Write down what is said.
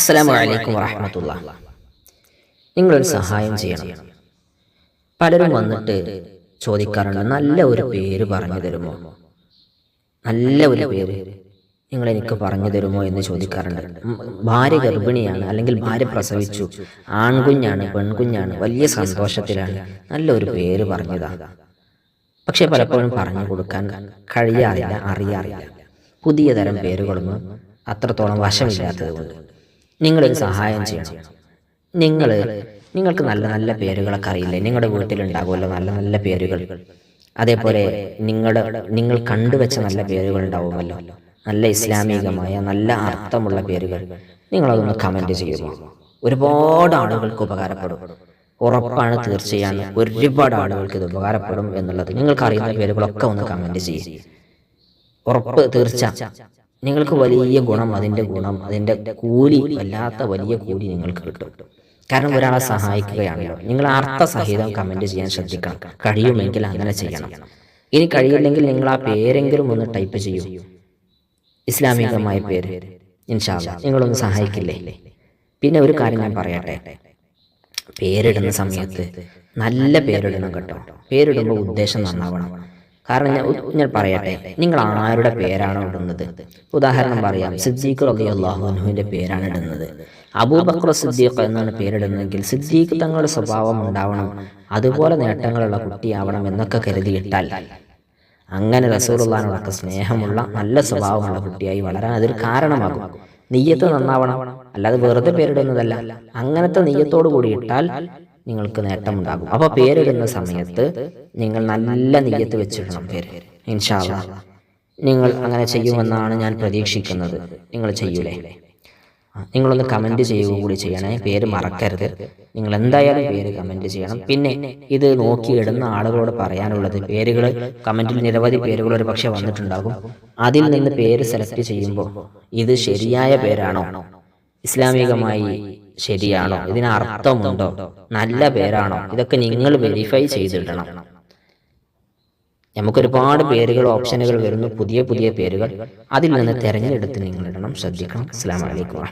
അസ്സലാമു അലൈക്കും വറഹമത്തുള്ള. നിങ്ങളൊരു സഹായം ചെയ്യണം. പലരും വന്നിട്ട് ചോദിക്കാറുണ്ട് നല്ല ഒരു പേര് പറഞ്ഞു തരുമോ? നല്ല ഒരു പേര് നിങ്ങൾ എനിക്ക് പറഞ്ഞു തരുമോ എന്ന് ചോദിക്കാറുണ്ട്. ഭാര്യ ഗർഭിണിയാണ് അല്ലെങ്കിൽ ഭാര്യ പ്രസവിച്ചു ആൺകുഞ്ഞാണ് പെൺകുഞ്ഞാണ് വലിയ സന്തോഷത്തിലാണ് നല്ലൊരു പേര് പറഞ്ഞതാ. പക്ഷെ പലപ്പോഴും പറഞ്ഞു കൊടുക്കാൻ കഴിയാറില്ല അറിയാറില്ല. പുതിയ തരം പേരുകളൊന്നും അത്രത്തോളം വശമില്ലാത്തത് കൊണ്ട് നിങ്ങളൊരു സഹായം ചെയ്യണം. നിങ്ങൾ നിങ്ങൾക്ക് നല്ല നല്ല പേരുകളൊക്കെ അറിയില്ലേ? നിങ്ങളുടെ വീട്ടിലുണ്ടാകുമല്ലോ നല്ല നല്ല പേരുകൾ. അതേപോലെ നിങ്ങളുടെ നിങ്ങൾ കണ്ടുവെച്ച നല്ല പേരുകൾ ഉണ്ടാവുമല്ലോ. നല്ല ഇസ്ലാമികമായ നല്ല അർത്ഥമുള്ള പേരുകൾ. നിങ്ങളതൊന്ന് കമന്റ് ചെയ്യുക. ഒരുപാട് ആളുകൾക്ക് ഉപകാരപ്പെടും. ഉറപ്പാണ് തീർച്ചയാണ് ഒരുപാട് ആളുകൾക്ക് ഇത് ഉപകാരപ്പെടും എന്നുള്ളത്. നിങ്ങൾക്ക് അറിയുന്ന പേരുകളൊക്കെ ഒന്ന് കമന്റ് ചെയ്യും ഉറപ്പ് തീർച്ച. നിങ്ങൾക്ക് വലിയ ഗുണം അതിന്റെ ഗുണം അതിന്റെ കൂലി വല്ലാത്ത വലിയ കൂലി നിങ്ങൾക്ക് കിട്ടും. കാരണം ഒരാളെ സഹായിക്കുകയാണല്ലോ. നിങ്ങൾ അർത്ഥസഹിതം കമന്റ് ചെയ്യാൻ ശ്രദ്ധിക്കണം. കഴിയുമെങ്കിൽ അങ്ങനെ ചെയ്യണം. ഇനി കഴിയില്ലെങ്കിൽ നിങ്ങൾ ആ പേരെങ്കിലും ഒന്ന് ടൈപ്പ് ചെയ്യൂ. ഇസ്ലാമികമായ പേര്. ഇൻഷാല്ല നിങ്ങളൊന്ന് സഹായിക്കില്ലേ? പിന്നെ ഒരു കാര്യം ഞാൻ പറയട്ടെ. പേരിടുന്ന സമയത്ത് നല്ല പേരിടണം കേട്ടോ. പേരിടുമ്പോൾ ഉദ്ദേശം നന്നാവണം. കാരണം ഞാൻ ഞാൻ പറയട്ടെ നിങ്ങൾ ആരുടെ പേരാണ് ഇടുന്നത്? ഉദാഹരണം പറയാം സിദ്ദീഖ് റബി അള്ളാഹുനുവിന്റെ പേരാണ് ഇടുന്നത്. അബൂബക്കർ സിദ്ദീഖ് എന്നാണ് പേരിടുന്നതെങ്കിൽ സിദ്ദീഖ് തങ്ങളുടെ സ്വഭാവം ഉണ്ടാവണം അതുപോലെ നേട്ടങ്ങളുള്ള കുട്ടിയാവണം എന്നൊക്കെ കരുതിയിട്ടാൽ. അങ്ങനെ റസൂറുള്ളാനോടൊക്കെ സ്നേഹമുള്ള നല്ല സ്വഭാവമുള്ള കുട്ടിയായി വളരാൻ അതൊരു കാരണമാകും. നെയ്യത്ത് നന്നാവണം അല്ലാതെ വെറുതെ പേരിടുന്നതല്ല. അങ്ങനത്തെ നെയ്യത്തോടു കൂടി ഇട്ടാൽ നിങ്ങൾക്ക് നേട്ടമുണ്ടാകും അപ്പൊ പേരിടുന്ന സമയത്ത് നിങ്ങൾ നല്ല നെയ്യത്ത് വെച്ചിടണം പേര്. ഇൻഷാല്ല നിങ്ങൾ അങ്ങനെ ചെയ്യുമെന്നാണ് ഞാൻ പ്രതീക്ഷിക്കുന്നത്. നിങ്ങൾ ചെയ്യൂലേ? നിങ്ങളൊന്ന് കമന്റ് ചെയ്യുക കൂടി ചെയ്യണേ. പേര് മറക്കരുത്. നിങ്ങൾ എന്തായാലും പേര് കമന്റ് ചെയ്യണം. പിന്നെ ഇത് നോക്കിയിടുന്ന ആളുകളോട് പറയാനുള്ളത് പേരുകൾ കമന്റിൽ നിരവധി പേരുകൾ ഒരു പക്ഷേ വന്നിട്ടുണ്ടാകും. അതിൽ നിന്ന് പേര് സെലക്ട് ചെയ്യുമ്പോൾ ഇത് ശരിയായ പേരാണോ? ഇസ്ലാമികമായി ശരിയാണോ? ഇതിന് അർത്ഥമുണ്ടോ നല്ല പേരാണോ? ഇതൊക്കെ നിങ്ങൾ വെരിഫൈ ചെയ്തിടണം. നമുക്കൊരുപാട് പേരുകൾ ഓപ്ഷനുകൾ വരുന്നു. പുതിയ പുതിയ പേരുകൾ. അതിൽ നിന്ന് തിരഞ്ഞെടുത്ത് നിങ്ങളിടണം. ശ്രദ്ധിക്കണം. അസ്സാം വലൈക്കും